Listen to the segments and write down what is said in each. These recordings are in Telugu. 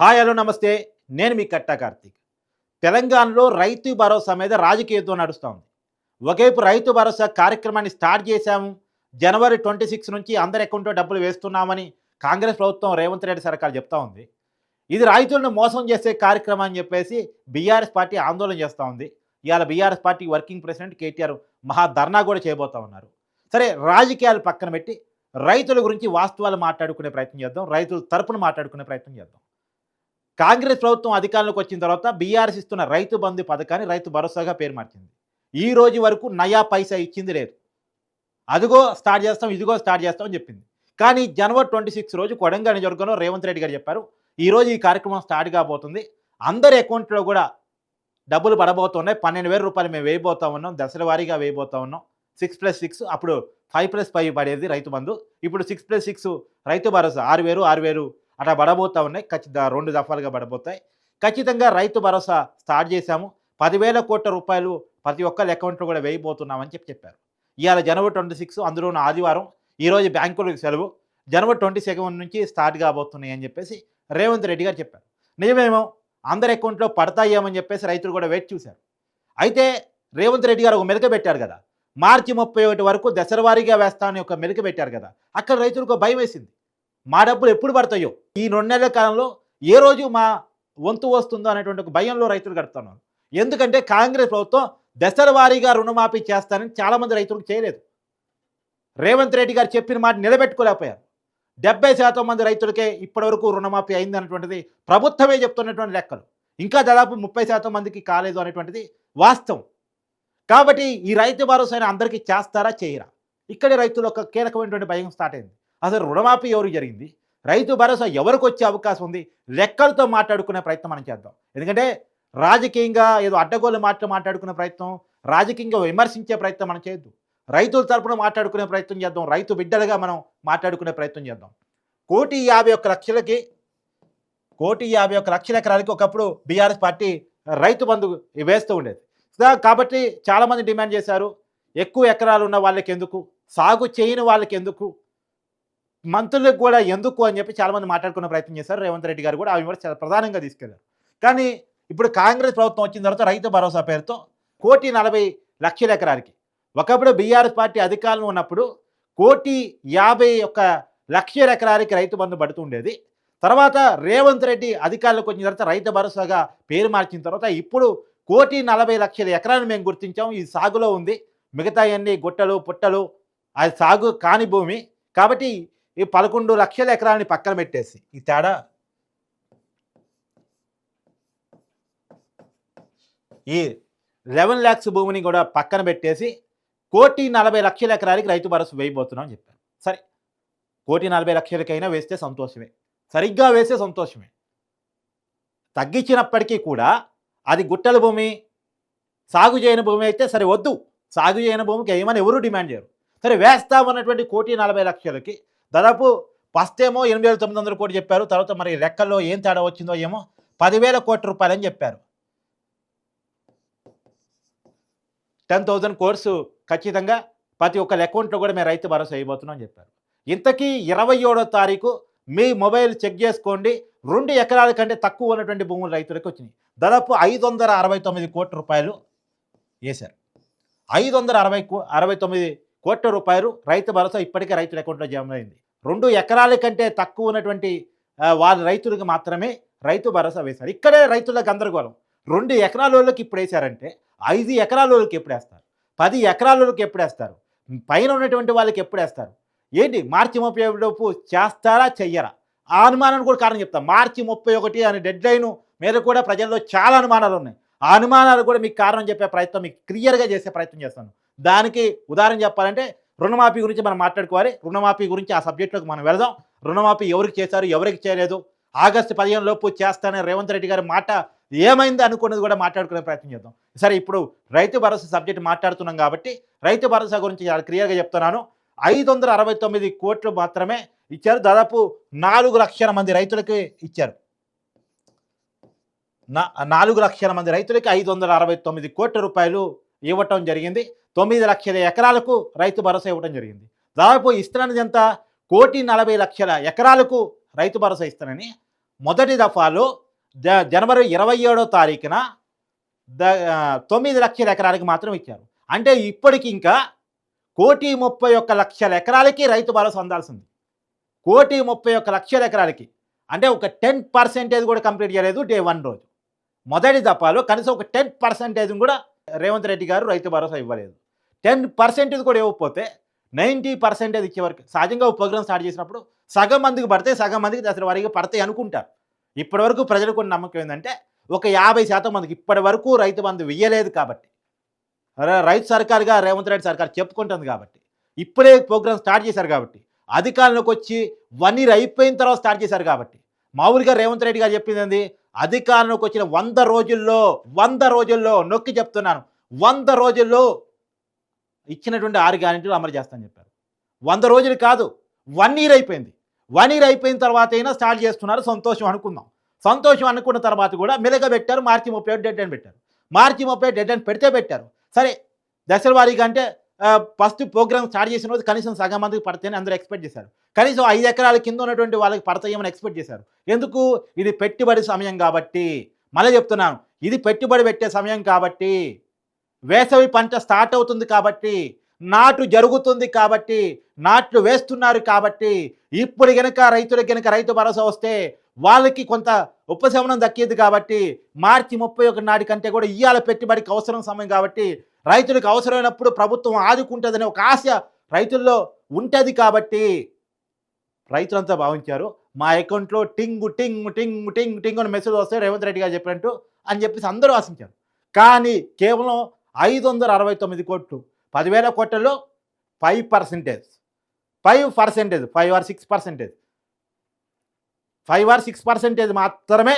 హాయ్ హలో నమస్తే. నేను మీ కట్టా కార్తీక్. తెలంగాణలో రైతు భరోసా మీద రాజకీయంతో నడుస్తూ ఉంది. ఒకవైపు రైతు భరోసా కార్యక్రమాన్ని స్టార్ట్ చేశాము. జనవరి ట్వంటీ సిక్స్ నుంచి అందరి అకౌంట్లో డబ్బులు వేస్తున్నామని కాంగ్రెస్ ప్రభుత్వం రేవంత్ రెడ్డి సర్కార్ చెప్తా ఉంది. ఇది రైతులను మోసం చేసే కార్యక్రమం అని చెప్పేసి బీఆర్ఎస్ పార్టీ ఆందోళన చేస్తూ ఉంది. ఇవాళ BRS party working president KTR మహా ధర్నా కూడా చేయబోతా ఉన్నారు. సరే రాజకీయాలు పక్కన పెట్టి రైతుల గురించి వాస్తవాలు మాట్లాడుకునే ప్రయత్నం చేద్దాం. రైతుల తరపున మాట్లాడుకునే ప్రయత్నం చేద్దాం. కాంగ్రెస్ ప్రభుత్వం అధికారంలోకి వచ్చిన తర్వాత బీఆర్ఎస్ ఇస్తున్న రైతు బంధు పథకాన్ని రైతు భరోసాగా పేరు మార్చింది. ఈ రోజు వరకు నయా పైసా ఇచ్చింది లేదు. అదిగో స్టార్ట్ చేస్తాం ఇదిగో స్టార్ట్ చేస్తాం అని చెప్పింది. కానీ జనవరి ట్వంటీ సిక్స్ రోజు కొడంగల్ నియోజకవర్గంలో రేవంత్ రెడ్డి గారు చెప్పారు ఈరోజు ఈ కార్యక్రమం స్టార్ట్ కాబోతుంది. అందరి అకౌంట్లో కూడా డబ్బులు పడబోతున్నాయి. పన్నెండు వేల రూపాయలు మేము వేయబోతా ఉన్నాం. దశల వారీగా వేయబోతా ఉన్నాం. సిక్స్ ప్లస్ సిక్స్ అప్పుడు ఫైవ్ ప్లస్ ఫైవ్ పడేది రైతు బంధు. ఇప్పుడు six plus six Rythu Bharosa ఆరు వేలు ఆరు వేలు అట్లా పడబోతూ ఉన్నాయి. ఖచ్చితంగా రెండు దఫాలుగా పడబోతాయి. ఖచ్చితంగా రైతు భరోసా స్టార్ట్ చేశాము. పదివేల కోట్ల రూపాయలు ప్రతి ఒక్కరి అకౌంట్లో కూడా వేయబోతున్నామని చెప్పి చెప్పారు. ఇవాళ జనవరి ట్వంటీ సిక్స్ అందులో ఆదివారం ఈరోజు బ్యాంకులకు సెలవు. జనవరి ట్వంటీ సెకండ్ నుంచి స్టార్ట్ కాబోతున్నాయి అని చెప్పేసి రేవంత్ రెడ్డి గారు చెప్పారు. నిజమేమో అందరి అకౌంట్లో పడతాయేమని చెప్పేసి రైతులు కూడా వెయిట్ చూశారు. అయితే రేవంత్ రెడ్డి గారు ఒక మెలక పెట్టారు కదా. మార్చి ముప్పై ఒకటి వరకు దశరవారీగా వేస్తామని ఒక మెలక పెట్టారు కదా. అక్కడ రైతులకు భయం వేసింది. మా డబ్బులు ఎప్పుడు పడతాయో? ఈ రెండు నెలల కాలంలో ఏ రోజు మా వంతు వస్తుందో అనేటువంటి ఒక భయంలో రైతులు గడుపుతున్నారు. ఎందుకంటే కాంగ్రెస్ ప్రభుత్వం దశల వారీగా రుణమాఫీ చేస్తానని చాలామంది రైతులకు చేయలేదు. రేవంత్ రెడ్డి గారు చెప్పిన మాట నిలబెట్టుకోలేకపోయారు. డెబ్బై శాతం మంది రైతులకే ఇప్పటివరకు రుణమాఫీ అయింది అనేటువంటిది ప్రభుత్వమే చెప్తున్నటువంటి లెక్కలు. ఇంకా దాదాపు ముప్పై శాతం మందికి కాలేదు అనేటువంటిది వాస్తవం. కాబట్టి ఈ రైతు భరోసా అందరికీ చేస్తారా చేయరా? ఇక్కడే రైతులు ఒక కీలకమైనటువంటి భయం స్టార్ట్ అయింది. అసలు రుణమాఫీ ఎవరు జరిగింది? రైతు భరోసా ఎవరికి వచ్చే అవకాశం ఉంది? లెక్కలతో మాట్లాడుకునే ప్రయత్నం మనం చేద్దాం. ఎందుకంటే రాజకీయంగా ఏదో అడ్డగోలు మాటలు మాట్లాడుకునే ప్రయత్నం రాజకీయంగా విమర్శించే ప్రయత్నం మనం చేయొద్దు. రైతుల తరపున మాట్లాడుకునే ప్రయత్నం చేద్దాం. రైతు బిడ్డలుగా మనం మాట్లాడుకునే ప్రయత్నం చేద్దాం. కోటి యాభై ఒక్క లక్షలకి కోటి యాభై ఒక్క లక్షల ఎకరాలకి ఒకప్పుడు బీఆర్ఎస్ పార్టీ రైతు బంధు వేస్తూ ఉండేది. కాబట్టి చాలామంది డిమాండ్ చేశారు ఎక్కువ ఎకరాలు ఉన్న వాళ్ళకి ఎందుకు సాగు చేయని వాళ్ళకి ఎందుకు మంత్రులకు కూడా ఎందుకు అని చెప్పి చాలామంది మాట్లాడుకునే ప్రయత్నం చేశారు. రేవంత్ రెడ్డి గారు కూడా ఆ విమర్శ చాలా ప్రధానంగా తీసుకెళ్ళారు. కానీ ఇప్పుడు కాంగ్రెస్ ప్రభుత్వం వచ్చిన తర్వాత రైతు భరోసా పేరుతో కోటి నలభై లక్షల ఎకరానికి ఒకప్పుడు బీఆర్ఎస్ పార్టీ అధికారంలో ఉన్నప్పుడు కోటి యాభై ఒక్క లక్షల ఎకరానికి రైతు బంధు పడుతుండేది తర్వాత రేవంత్ రెడ్డి అధికారులకు వచ్చిన తర్వాత రైతు భరోసాగా పేరు మార్చిన తర్వాత ఇప్పుడు కోటి నలభై లక్షల ఎకరాన్ని మేము గుర్తించాం. ఇది సాగులో ఉంది. మిగతా అన్ని గుట్టలు పుట్టలు అది సాగు కాని భూమి. కాబట్టి ఈ పదకొండు లక్షల ఎకరాలని పక్కన పెట్టేసి. ఈ తేడా? ఈ లెవెన్ ల్యాక్స్ భూమిని కూడా పక్కన పెట్టేసి కోటి నలభై లక్షల ఎకరాలకి రైతు భరోసా వేయబోతున్నాం అని చెప్పారు. సరే. కోటి నలభై లక్షలకైనా వేస్తే సంతోషమే. సరిగ్గా వేస్తే సంతోషమే. తగ్గించినప్పటికీ కూడా అది గుట్టల భూమి సాగు చేయని భూమి అయితే సరే వద్దు. సాగు చేయని భూమికి ఏమని ఎవరు డిమాండ్ చేయరు. సరే వేస్తామన్నటువంటి కోటి నలభై లక్షలకి దాదాపు ఫస్ట్ ఏమో ఎనిమిది వేల తొమ్మిది వందల కోటి చెప్పారు. తర్వాత మరి లెక్కల్లో ఏం తేడా వచ్చిందో ఏమో పదివేల కోట్ల రూపాయలని చెప్పారు. టెన్ థౌజండ్ కోర్సు ఖచ్చితంగా ప్రతి ఒక్క అకౌంట్లో కూడా మేము రైతు భరోసా అయిపోతున్నాం అని చెప్పారు. ఇంతకీ ఇరవై ఏడో తారీఖు మీ మొబైల్ చెక్ చేసుకోండి. రెండు ఎకరాల కంటే తక్కువ ఉన్నటువంటి భూములు రైతులకు వచ్చినాయి. దాదాపు ఐదు వందల అరవై తొమ్మిది కోట్ల రూపాయలు వేశారు. ఐదు వందల అరవై కో- అరవై తొమ్మిది కోట్ల రూపాయలు రైతు భరోసా ఇప్పటికే రైతుల అకౌంట్లో జమ అయింది. రెండు ఎకరాల కంటే తక్కువ ఉన్నటువంటి వాళ్ళ రైతులకు మాత్రమే రైతు భరోసా వేశారు. ఇక్కడే రైతుల గందరగోళం. రెండు ఎకరాల వాళ్ళకి ఇప్పుడు వేశారంటే ఐదు ఎకరాల వాళ్ళకి ఎప్పుడు వేస్తారు? పది ఎకరాల వాళ్ళకి ఎప్పుడు వేస్తారు? పైన ఉన్నటువంటి వాళ్ళకి ఎప్పుడు వేస్తారు? ఏంటి? మార్చి ముప్పై లోపు చేస్తారా చెయ్యరా? ఆ అనుమానాన్ని కూడా కారణం చెప్తాను మార్చి ముప్పై ఒకటి అనే డెడ్ లైన్ మీద కూడా ప్రజల్లో చాలా అనుమానాలు ఉన్నాయి. ఆ అనుమానాలు కూడా మీకు కారణం చెప్పే ప్రయత్నం మీకు క్లియర్గా చేసే ప్రయత్నం చేస్తాను. దానికి ఉదాహరణ చెప్పాలంటే రుణమాఫీ గురించి మనం మాట్లాడుకోవాలి. రుణమాఫీ గురించి ఆ సబ్జెక్టులోకి మనం వెళదాం. రుణమాఫీ ఎవరికి చేశారు ఎవరికి చేయలేదు? ఆగస్టు పదిహేను లోపు చేస్తానని రేవంత్ రెడ్డి గారి మాట ఏమైంది అనుకున్నది కూడా మాట్లాడుకునే ప్రయత్నం చేద్దాం. సరే ఇప్పుడు రైతు భరోసా సబ్జెక్ట్ మాట్లాడుతున్నాం కాబట్టి రైతు భరోసా గురించి చాలా క్లియర్గా చెప్తున్నాను. ఐదు వందల అరవై తొమ్మిది కోట్లు మాత్రమే ఇచ్చారు. దాదాపు నాలుగు లక్షల మంది రైతులకి ఇచ్చారు. నా నాలుగు లక్షల మంది రైతులకి ఐదు వందల అరవై తొమ్మిది కోట్ల రూపాయలు ఇవ్వటం జరిగింది. తొమ్మిది లక్షల ఎకరాలకు రైతు భరోసా ఇవ్వడం జరిగింది. దాదాపు ఇస్తున్నది ఎంత కోటి నలభై లక్షల ఎకరాలకు రైతు భరోసా ఇస్తానని మొదటి దఫాలో జనవరి ఇరవై ఏడో తారీఖున ద తొమ్మిది లక్షల ఎకరాలకి మాత్రం ఇచ్చారు. అంటే ఇప్పటికి ఇంకా కోటి ముప్పై ఒక్క లక్షల ఎకరాలకి రైతు భరోసా అందాల్సింది. కోటి ముప్పై ఒక్క లక్షల ఎకరాలకి. అంటే ఒక టెన్ పర్సెంటేజ్ కూడా కంప్లీట్ చేయలేదు డే వన్ రోజు. మొదటి దఫాలో కనీసం ఒక టెన్ పర్సెంటేజ్ కూడా రేవంత్ రెడ్డి గారు రైతు భరోసా ఇవ్వలేదు. టెన్ పర్సెంటేజ్ కూడా ఇవ్వకపోతే నైంటీ పర్సెంటేజ్ ఇచ్చేవరకు సహజంగా ఉపగ్రహం స్టార్ట్ చేసినప్పుడు సగం మందికి పడితే సగం మందికి దసరా వారికి పడతాయి అనుకుంటారు. ఇప్పటివరకు ప్రజలకు నమ్మకం ఏంటంటే ఒక యాభై శాతం మందికి ఇప్పటి వరకు రైతు బంధు వెయ్యలేదు కాబట్టి. రైతు సర్కారుగా రేవంత్ రెడ్డి సర్కార్ చెప్పుకుంటుంది కాబట్టి. ఇప్పుడే ప్రోగ్రామ్ స్టార్ట్ చేశారు కాబట్టి. అధికారంలోకి వచ్చి వన్ ఇయర్ అయిపోయిన తర్వాత స్టార్ట్ చేశారు కాబట్టి. మామూలుగా రేవంత్ రెడ్డి గారు చెప్పింది అధికారంలోకి వచ్చిన వంద రోజుల్లో వంద రోజుల్లో నొక్కి చెప్తున్నాను. వంద రోజుల్లో ఇచ్చినటువంటి ఆరు గ్యారెంటీలు అమలు చేస్తానని చెప్పారు. వంద రోజులు కాదు వన్ ఇయర్ అయిపోయింది. వన్ ఇయర్ అయిపోయిన తర్వాత అయినా స్టార్ట్ చేస్తున్నారు సంతోషం అనుకుందాం. సంతోషం అనుకున్న తర్వాత కూడా మెలగ పెట్టారు మార్చి ముప్పై ఒకటి డెడ్ లైన్ పెట్టారు. మార్చి ముప్పై డెడ్ లైన్ పెడితే పెట్టారు. సరే దశల వారీగా అంటే ఫస్ట్ ప్రోగ్రామ్ స్టార్ట్ చేసిన రోజు కనీసం సగం మందికి పడతాయని అందరూ ఎక్స్పెక్ట్ చేశారు. కనీసం ఐదు ఎకరాల కింద ఉన్నటువంటి వాళ్ళకి పడతాయేమని ఎక్స్పెక్ట్ చేశారు. ఎందుకు? ఇది పెట్టుబడి సమయం కాబట్టి. మళ్ళీ చెప్తున్నాను ఇది పెట్టుబడి పెట్టే సమయం కాబట్టి. వేసవి పంట స్టార్ట్ అవుతుంది కాబట్టి నాటు జరుగుతుంది కాబట్టి నాట్లు వేస్తున్నారు కాబట్టి ఇప్పుడు గనక రైతులకు గనక రైతు భరోసా వస్తే వాళ్ళకి కొంత ఉపశమనం దక్కేది కాబట్టి మార్చి ముప్పై ఒకటి నాటి కంటే కూడా ఇయ్యాల పెట్టుబడికి అవసరం సమయం కాబట్టి రైతులకు అవసరమైనప్పుడు ప్రభుత్వం ఆదుకుంటుందనే ఒక ఆశ రైతుల్లో ఉంటుంది కాబట్టి రైతులంతా భావించారు. మా అకౌంట్లో టింగు టింగ్ టింగ్ టింగ్ టింగ్ అని మెసేజ్ వస్తే రేవంత్ రెడ్డి గారు చెప్పినట్టు అని చెప్పేసి అందరూ ఆశించారు. కానీ కేవలం ఐదు వందల అరవై తొమ్మిది కోట్లు. పదివేల కోట్లలో five percentage five percentage five or six percentage five or six percentage మాత్రమే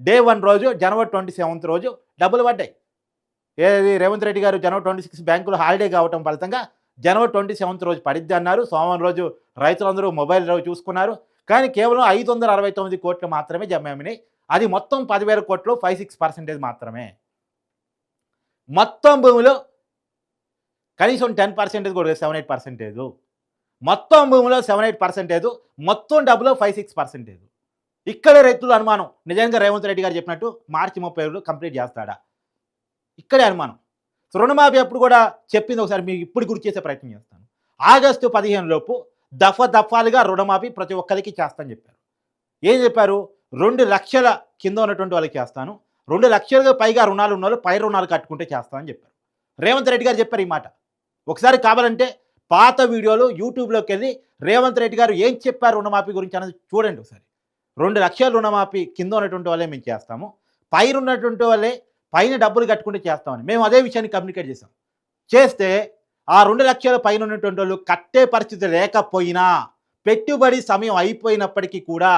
డే వన్ రోజు జనవరి ట్వంటీ సెవెంత్ రోజు డబ్బులు పడ్డాయి. ఏది రేవంత్ రెడ్డి గారు జనవరి ట్వంటీ సిక్స్ బ్యాంకులో హాలిడే కావటం ఫలితంగా జనవరి ట్వంటీ సెవెంత్ రోజు పడిద్ది అన్నారు. సోమవారం రోజు రైతులందరూ మొబైల్ రోజు చూసుకున్నారు. కానీ కేవలం ఐదు వందల అరవై తొమ్మిది కోట్లు మాత్రమే జమ్మేమినాయి అది మొత్తం పదివేల కోట్లు ఫైవ్ సిక్స్ పర్సెంటేజ్ మాత్రమే. మొత్తం భూమిలో కనీసం టెన్ పర్సెంటేజ్ కూడా సెవెన్ ఎయిట్ పర్సెంటేజ్ మొత్తం భూమిలో సెవెన్ ఎయిట్ పర్సెంటేజ్ మొత్తం డబ్బులో ఫైవ్ సిక్స్ పర్సెంటేజ్ ఇక్కడే రైతుల అనుమానం. నిజంగా రేవంత్ రెడ్డి గారు చెప్పినట్టు మార్చి ముప్పై ఏళ్ళు కంప్లీట్ చేస్తాడా? ఇక్కడే అనుమానం. సో రుణమాఫీ అప్పుడు కూడా చెప్పింది ఒకసారి మీకు ఇప్పుడు గుర్తు చేసే ప్రయత్నం చేస్తాను. ఆగస్టు పదిహేను లోపు దఫ దఫాలుగా రుణమాఫీ ప్రతి ఒక్కరికి చేస్తానని చెప్పారు. ఏం చెప్పారు? రెండు లక్షల కింద ఉన్నటువంటి వాళ్ళకి చేస్తాను. రెండు లక్షలుగా పైగా రుణాలు ఉన్న వాళ్ళు పై రుణాలు కట్టుకుంటే చేస్తామని చెప్పారు. రేవంత్ రెడ్డి గారు చెప్పారు ఈ మాట. ఒకసారి కావాలంటే పాత వీడియోలు యూట్యూబ్లోకి వెళ్ళి రేవంత్ రెడ్డి గారు ఏం చెప్పారు రుణమాఫీ గురించి అనేది చూడండి ఒకసారి. రెండు లక్షల రుణమాఫీ కింద ఉన్నటువంటి వాళ్ళే మేము చేస్తాము. పైన ఉన్నటువంటి వాళ్ళే పైన డబ్బులు కట్టుకుంటే చేస్తామని. మేము అదే విషయాన్ని కమ్యూనికేట్ చేసాం చేస్తే ఆ రెండు లక్షల పైన ఉన్నటువంటి వాళ్ళు కట్టే పరిస్థితి లేకపోయినా పెట్టుబడి సమయం అయిపోయినప్పటికీ కూడా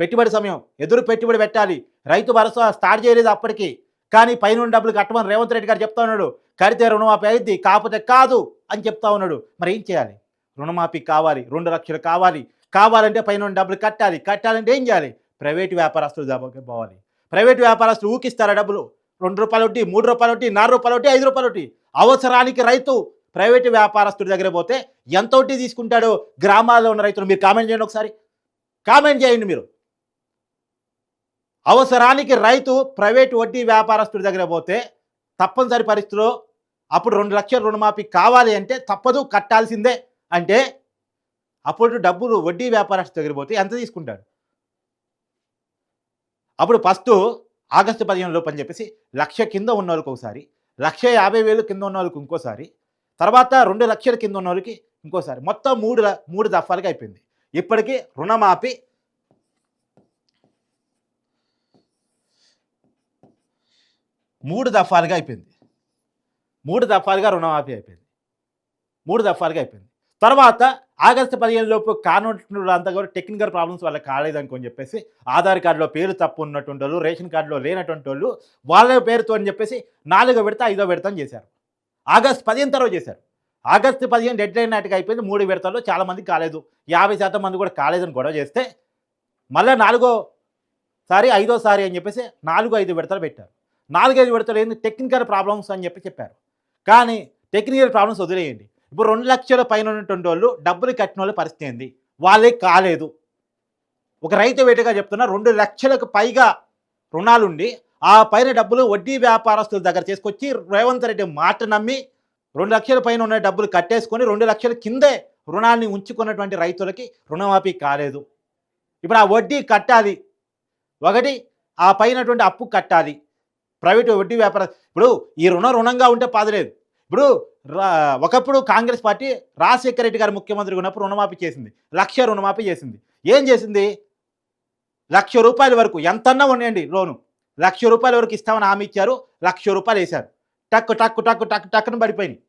పెట్టుబడి సమయం ఎదురు పెట్టుబడి పెట్టాలి రైతు భరోసా స్టార్ట్ చేయలేదు అప్పటికి. కానీ పైన డబ్బులు కట్టమని రేవంత్ రెడ్డి గారు చెప్తా ఉన్నాడు. కడితే రుణమాఫీ అయింది కాకపోతే కాదు అని చెప్తా ఉన్నాడు. మరి ఏం చేయాలి? రుణమాఫీ కావాలి రెండు లక్షలు కావాలి. కావాలంటే పైన డబ్బులు కట్టాలి. కట్టాలంటే ఏం చేయాలి? ప్రైవేటు వ్యాపారస్తులు దగ్గరికి పోవాలి. ప్రైవేటు వ్యాపారస్తులు ఊకిస్తారా డబ్బులు? రెండు రూపాయలు ఒకటి మూడు రూపాయలు ఒకటి నాలుగు రూపాయలు ఒకటి ఐదు రూపాయలు ఒకటి అవసరానికి రైతు ప్రైవేటు వ్యాపారస్తుడి దగ్గర పోతే ఎంత ఒకటి తీసుకుంటాడో గ్రామాల్లో ఉన్న రైతులు మీరు కామెంట్ చేయండి ఒకసారి. కామెంట్ చేయండి మీరు. అవసరానికి రైతు ప్రైవేట్ వడ్డీ వ్యాపారస్తుడి దగ్గర పోతే తప్పనిసరి పరిస్థితిలో అప్పుడు రెండు లక్షల రుణమాఫీ కావాలి అంటే తప్పదు కట్టాల్సిందే అంటే అప్పుడు డబ్బులు వడ్డీ వ్యాపారస్తు దగ్గర పోతే ఎంత తీసుకుంటాడు? అప్పుడు ఫస్ట్ ఆగస్టు పదిహేను లోపు అని చెప్పేసి లక్ష కింద ఉన్న వాళ్ళకి ఒకసారి లక్ష యాభై వేలు కింద ఉన్న వాళ్ళకి ఇంకోసారి తర్వాత రెండు లక్షల కింద ఉన్న వాళ్ళకి ఇంకోసారి మొత్తం మూడు మూడు దఫాలుగా అయిపోయింది. ఇప్పటికీ రుణమాఫీ మూడు దఫాలుగా అయిపోయింది. మూడు దఫాలుగా రుణమాఫీ అయిపోయింది. మూడు దఫాలుగా అయిపోయింది. తర్వాత ఆగస్టు పదిహేను లోపు కానటువంటి కూడా టెక్నికల్ ప్రాబ్లమ్స్ వాళ్ళకి కాలేదనుకోని చెప్పేసి ఆధార్ కార్డులో పేరు తప్పు ఉన్నటువంటి వాళ్ళు రేషన్ కార్డులో లేనటువంటి వాళ్ళు వాళ్ళ పేరుతో అని చెప్పేసి నాలుగో విడత ఐదో విడత చేశారు. ఆగస్ట్ పదిహేను తర్వాత చేశారు. ఆగస్టు పదిహేను డెడ్ లైన్ నాటికి అయిపోయింది. మూడు విడతల్లో చాలామంది కాలేదు. యాభై శాతం మంది కూడా కాలేదని గొడవ చేస్తే మళ్ళీ నాలుగో సారి ఐదోసారి అని చెప్పేసి నాలుగు ఐదు విడతలు పెట్టారు. నాలుగైదు విడతలు ఏంది టెక్నికల్ ప్రాబ్లమ్స్ అని చెప్పి చెప్పారు. కానీ టెక్నికల్ ప్రాబ్లమ్స్ వదిలేయండి. ఇప్పుడు రెండు లక్షల పైన ఉన్నటువంటి వాళ్ళు డబ్బులు కట్టిన వాళ్ళ పరిస్థితి ఏంది? వాళ్ళే కాలేదు. ఒక రైతు వేటగా చెప్తున్నా రెండు లక్షలకు పైగా రుణాలుండి ఆ పైన డబ్బులు వడ్డీ వ్యాపారస్తుల దగ్గర తీసుకొచ్చి రేవంత్ రెడ్డి మాట నమ్మి రెండు లక్షల పైన ఉన్న డబ్బులు కట్టేసుకొని రెండు లక్షల కిందే రుణాన్ని ఉంచుకున్నటువంటి రైతులకి రుణమాఫీ కాలేదు. ఇప్పుడు ఆ వడ్డీ కట్టాలి. ఒకటి ఆ పైనటువంటి అప్పు కట్టాలి. ప్రైవేటు వడ్డీ వ్యాపార ఇప్పుడు ఈ రుణం రుణంగా ఉంటే పాదలేదు. ఇప్పుడు ఒకప్పుడు కాంగ్రెస్ పార్టీ రాజశేఖర రెడ్డి గారు ముఖ్యమంత్రి ఉన్నప్పుడు రుణమాఫీ చేసింది. లక్ష రుణమాఫీ చేసింది. ఏం చేసింది? లక్ష రూపాయల వరకు ఎంతన్నా ఉన్నాయండి లోను. లక్ష రూపాయల వరకు ఇస్తామని హామీ ఇచ్చారు. లక్ష రూపాయలు వేశారు. టక్కు టక్కు టక్కు టక్కు టక్కును పడిపోయినాయి.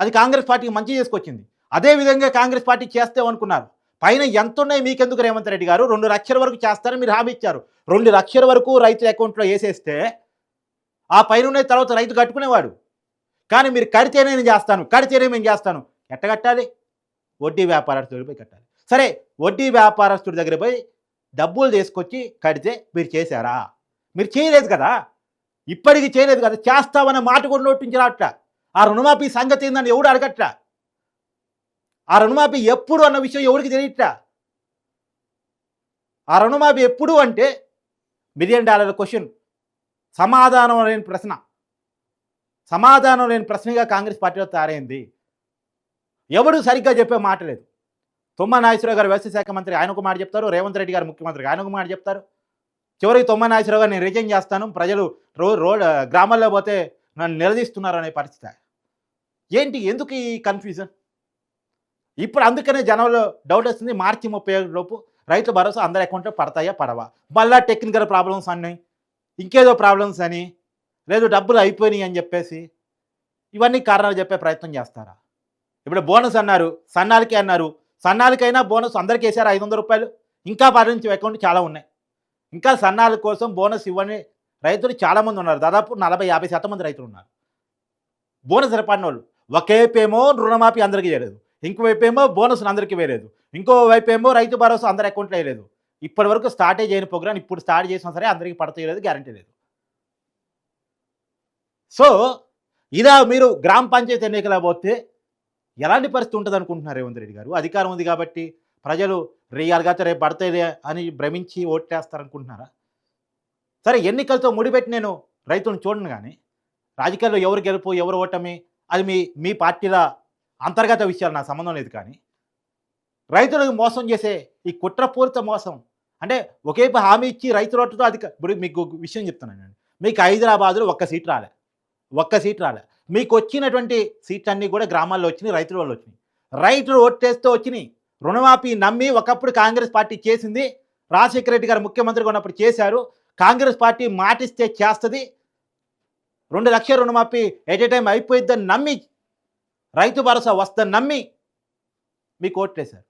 అది కాంగ్రెస్ పార్టీకి మంచి చేసుకొచ్చింది. అదే విధంగా కాంగ్రెస్ పార్టీ చేస్తామనుకున్నారు పైన ఎంత ఉన్నాయి మీకెందుకు రేవంత్ రెడ్డి గారు? రెండు లక్షల వరకు చేస్తారని మీరు హామీ ఇచ్చారు. రెండు లక్షల వరకు రైతు అకౌంట్లో వేసేస్తే ఆ పైన ఉన్న తర్వాత రైతు కట్టుకునేవాడు. కానీ మీరు కడితేనే నేను చేస్తాను కడితేనే మేము చేస్తాను. ఎట్ట కట్టాలి వడ్డీ వ్యాపారస్తుడి పోయి కట్టాలి. సరే వడ్డీ వ్యాపారస్తుడి దగ్గర పోయి డబ్బులు తీసుకొచ్చి కడితే మీరు చేశారా? మీరు చేయలేదు కదా? ఇప్పటికీ చేయలేదు కదా? చేస్తామనే మాట కూడా నోటి నుంచి ఆ రుణమాఫీ సంగతి ఏందని ఎవడు అడగట్లా? ఆ రుణమాఫీ ఎప్పుడు అన్న విషయం ఎవరికి తెలియట ఆ రుణమాఫీ ఎప్పుడు అంటే మిలియన్ డాలర్ల క్వశ్చన్. సమాధానం లేని ప్రశ్న. సమాధానం లేని ప్రశ్నగా కాంగ్రెస్ పార్టీలో తయారైంది. ఎవడు సరిగ్గా చెప్పే మాట లేదు. తుమ్మ నాగేశ్వరరావు గారు వ్యవసాయ శాఖ మంత్రి ఆయన ఒక మాట చెప్తారు. రేవంత్ రెడ్డి గారు ముఖ్యమంత్రి ఆయన ఒక మాట చెప్తారు. చివరికి తుమ్మ నాగేశ్వరరావు గారు నేను రిజైన్ చేస్తాను. ప్రజలు రో రోడ్ గ్రామాల్లో పోతే నన్ను నిలదీస్తున్నారు అనే పరిస్థితి. ఏంటి? ఎందుకు ఈ కన్ఫ్యూజన్ ఇప్పుడు అందుకనే జనంలో డౌట్ వస్తుంది. మార్చి ముప్పై ఏడు లోపు రైతు భరోసా అందరి అకౌంట్లో పడతాయా పడవా? మళ్ళా టెక్నికల్ ప్రాబ్లమ్స్ అన్నాయి. ఇంకేదో ప్రాబ్లమ్స్ అని లేదు డబ్బులు అయిపోయినాయి అని చెప్పేసి ఇవన్నీ కారణాలు చెప్పే ప్రయత్నం చేస్తారా? ఇప్పుడు బోనస్ అన్నారు సన్నాలకి అన్నారు. సన్నాలకైనా బోనస్ అందరికీ వేసారు ఐదు వందల రూపాయలు. ఇంకా భరించే అకౌంట్ చాలా ఉన్నాయి. ఇంకా సన్నాల కోసం బోనస్ ఇవ్వని రైతులు చాలామంది ఉన్నారు. దాదాపు నలభై యాభై శాతం మంది రైతులు ఉన్నారు. బోనస్ రేపడిన వాళ్ళు ఒకేపేమో రుణమాఫీ అందరికీ చేయలేదు. ఇంకోవైపు ఏమో బోనస్ అందరికీ వేయలేదు. ఇంకో వైపు ఏమో రైతు భరోసా అందరి అకౌంట్లో వేయలేదు. ఇప్పటి వరకు స్టార్టే చేయని ప్రోగ్రామ్ ఇప్పుడు స్టార్ట్ చేసినా సరే అందరికీ పడతలేదు గ్యారంటీ లేదు. సో ఇలా మీరు గ్రామ పంచాయతీ ఎన్నికల పోతే ఎలాంటి పరిస్థితి ఉంటుంది అనుకుంటున్నారు రేవంత్ రెడ్డి గారు? అధికారం ఉంది కాబట్టి ప్రజలు రియల్గా రేపు పడతాయి అని భ్రమించి ఓట్లేస్తారనుకుంటున్నారా సరే ఎన్నికలతో ముడిపెట్టి నేను రైతులను చూడను కానీ రాజకీయాల్లో ఎవరు గెలుపు ఎవరు ఓటమి అది మీ మీ పార్టీల అంతర్గత విషయాలు నాకు సంబంధం లేదు కానీ రైతులకు మోసం చేసే ఈ కుట్రపూరిత మోసం. అంటే ఒకేపు హామీ ఇచ్చి రైతు అది అధిక ఇప్పుడు మీకు విషయం చెప్తున్నాను మీకు హైదరాబాద్లో ఒక్క సీట్ రాలే. ఒక్క సీట్ రాలే. మీకు వచ్చినటువంటి సీట్లు అన్నీ కూడా గ్రామాల్లో వచ్చినాయి రైతుల వాళ్ళు వచ్చినాయి. రైతులు ఓట్టేస్తూ వచ్చినాయి. రుణమాఫీ నమ్మి ఒకప్పుడు కాంగ్రెస్ పార్టీ చేసింది. రాజశేఖర రెడ్డి గారు ముఖ్యమంత్రిగా ఉన్నప్పుడు చేశారు. కాంగ్రెస్ పార్టీ మాటిస్తే చేస్తుంది. రెండు లక్షల రుణమాఫీ ఎట్ ఏ టైం అయిపోయిద్దని నమ్మి రైతు భరోసా వస్తుందని నమ్మి మీకు ఓట్లేశారు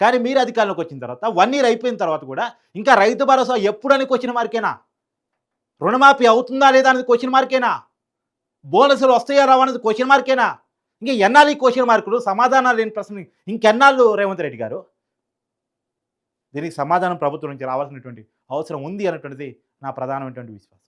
కానీ మీరు అధికారంలోకి వచ్చిన తర్వాత వన్ ఇయర్ అయిపోయిన తర్వాత కూడా ఇంకా రైతు భరోసా ఎప్పుడని క్వశ్చన్ మార్కేనా రుణమాఫీ అవుతుందా లేదా అనేది క్వశ్చన్ మార్కేనా బోనసులు వస్తాయా రావా అనేది క్వశ్చన్ మార్కేనా ఇంకా ఎన్నాళ్ళు ఈ క్వశ్చన్ మార్కులు సమాధానాలు లేని ప్రశ్న ఇంకెన్నాళ్ళు రేవంత్ రెడ్డి గారు? దీనికి సమాధానం ప్రభుత్వం నుంచి రావాల్సినటువంటి అవసరం ఉంది అన్నటువంటిది నా ప్రధానమైనటువంటి విశ్వాసం.